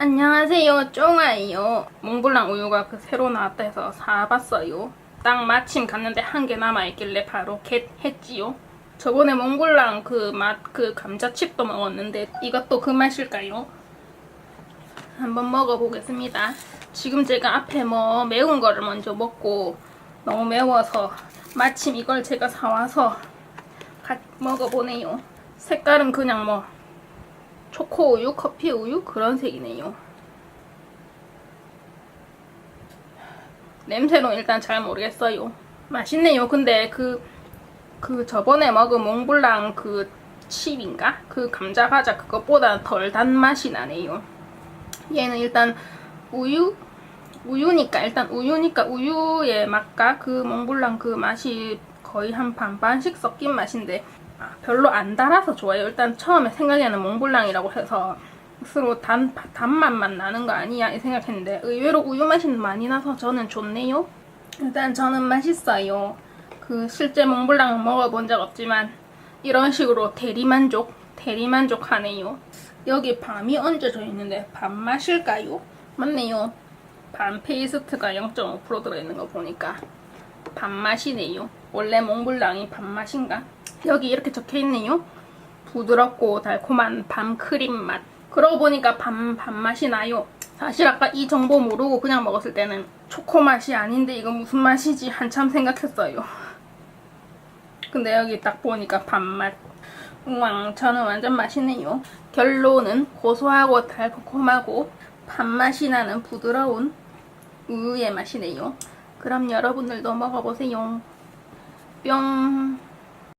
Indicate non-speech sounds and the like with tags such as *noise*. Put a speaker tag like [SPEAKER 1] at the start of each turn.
[SPEAKER 1] 안녕하세요. 쫑아예요. 몽블랑 우유가 그 새로 나왔다 해서 사봤어요. 딱 마침 갔는데 한 개 남아있길래 바로 겟 했지요. 저번에 몽블랑 그 맛 그 감자칩도 먹었는데 이것도 그 맛일까요? 한번 먹어보겠습니다. 지금 제가 앞에 뭐 매운 거를 먼저 먹고 너무 매워서 마침 이걸 제가 사와서 갓 먹어보네요. 색깔은 그냥 뭐 초코 우유, 커피 우유 그런 색이네요. 냄새는 일단 잘 모르겠어요. 맛있네요. 근데 그, 그 저번에 먹은 몽블랑 그 칩인가? 그 감자 과자 그것보다 덜 단맛이 나네요. 얘는 일단 우유? 우유니까 일단 우유니까 우유의 맛과 그 몽블랑 그 맛이 거의 한 반반씩 섞인 맛인데 아, 별로 안 달아서 좋아요. 일단 처음에 생각에는 몽블랑이라고 해서 스스로 단, 단맛만 나는 거 아니야 이 생각했는데 의외로 우유 맛이 많이 나서 저는 좋네요. 일단 저는 맛있어요. 그 실제 몽블랑 먹어본 적 없지만 이런 식으로 대리만족, 대리만족하네요. 여기 밤이 얹어져 있는데 밤 맛일까요? 맞네요. 밤 페이스트가 0.5% 들어있는 거 보니까 밥맛이네요. 원래 몽블랑이 밥맛인가? 여기 이렇게 적혀있네요. 부드럽고 달콤한 밤 크림 맛. 그러고 보니까 밤, 밤맛이 나요. 사실 아까 이 정보 모르고 그냥 먹었을 때는 초코 맛이 아닌데 이거 무슨 맛이지 한참 생각했어요. *laughs* 근데 여기 딱 보니까 밤맛. 우왕, 저는 완전 맛있네요. 결론은 고소하고 달콤하고 밥맛이 나는 부드러운 우유의 맛이네요. 그럼 여러분들도 먹어보세요. 뿅.